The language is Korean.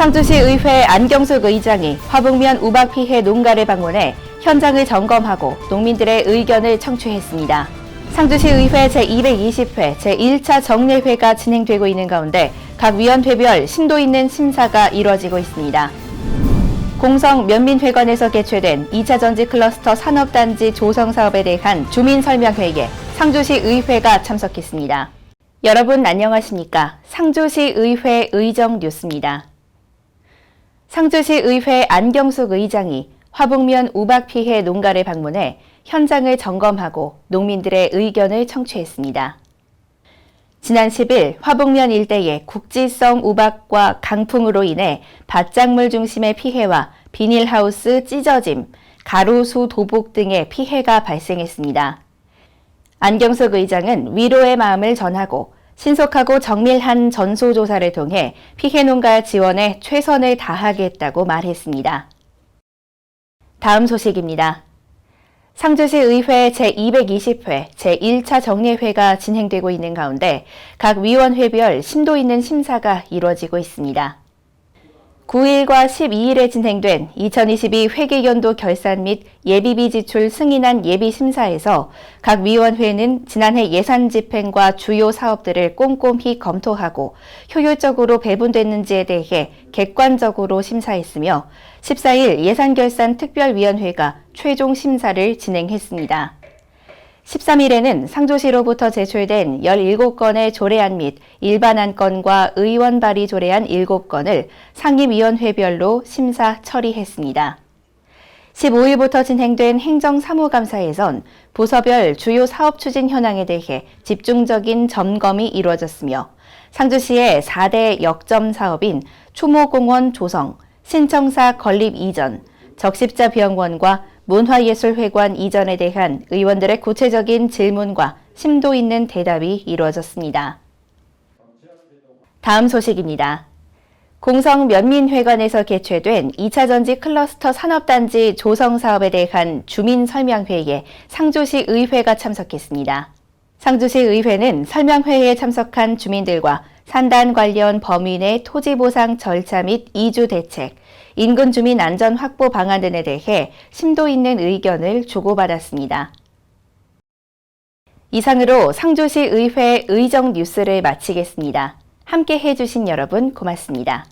상주시 의회 안경숙 의장이 화북면 우박 피해 농가를 방문해 현장을 점검하고 농민들의 의견을 청취했습니다. 상주시 의회 제220회 제1차 정례회가 진행되고 있는 가운데 각 위원회별 심도 있는 심사가 이뤄지고 있습니다. 공성 면민회관에서 개최된 2차 전지 클러스터 산업단지 조성 사업에 대한 주민 설명회에 상주시 의회가 참석했습니다. 여러분 안녕하십니까? 상주시 의회 의정 뉴스입니다. 상주시 의회 안경숙 의장이 화북면 우박 피해 농가를 방문해 현장을 점검하고 농민들의 의견을 청취했습니다. 지난 10일 화북면 일대에 국지성 우박과 강풍으로 인해 밭작물 중심의 피해와 비닐하우스 찢어짐, 가로수 도복 등의 피해가 발생했습니다. 안경석 의장은 위로의 마음을 전하고 신속하고 정밀한 전소조사를 통해 피해 농가 지원에 최선을 다하겠다고 말했습니다. 다음 소식입니다. 상주시 의회 제220회 제1차 정례회가 진행되고 있는 가운데 각 위원회별 심도 있는 심사가 이루어지고 있습니다. 9일과 12일에 진행된 2022 회계연도 결산 및 예비비 지출 승인안 예비 심사에서 각 위원회는 지난해 예산 집행과 주요 사업들을 꼼꼼히 검토하고 효율적으로 배분됐는지에 대해 객관적으로 심사했으며 14일 예산결산 특별위원회가 최종 심사를 진행했습니다. 13일에는 상조시로부터 제출된 17건의 조례안 및 일반안 건과 의원 발의 조례안 7건을 상임위원회별로 심사 처리했습니다. 15일부터 진행된 행정사무감사에선 부서별 주요 사업 추진 현황에 대해 집중적인 점검이 이루어졌으며 상주시의 4대 역점 사업인 추모공원 조성, 신청사 건립 이전, 적십자 병원과 문화예술회관 이전에 대한 의원들의 구체적인 질문과 심도 있는 대답이 이루어졌습니다. 다음 소식입니다. 공성 면민회관에서 개최된 2차 전지 클러스터 산업단지 조성 사업에 대한 주민 설명회에 상주시 의회가 참석했습니다. 상주시 의회는 설명회에 참석한 주민들과 산단 관련 범인의 토지 보상 절차 및 이주 대책, 인근 주민 안전 확보 방안 등에 대해 심도 있는 의견을 주고받았습니다. 이상으로 상주시 의회 의정 뉴스를 마치겠습니다. 함께 해주신 여러분 고맙습니다.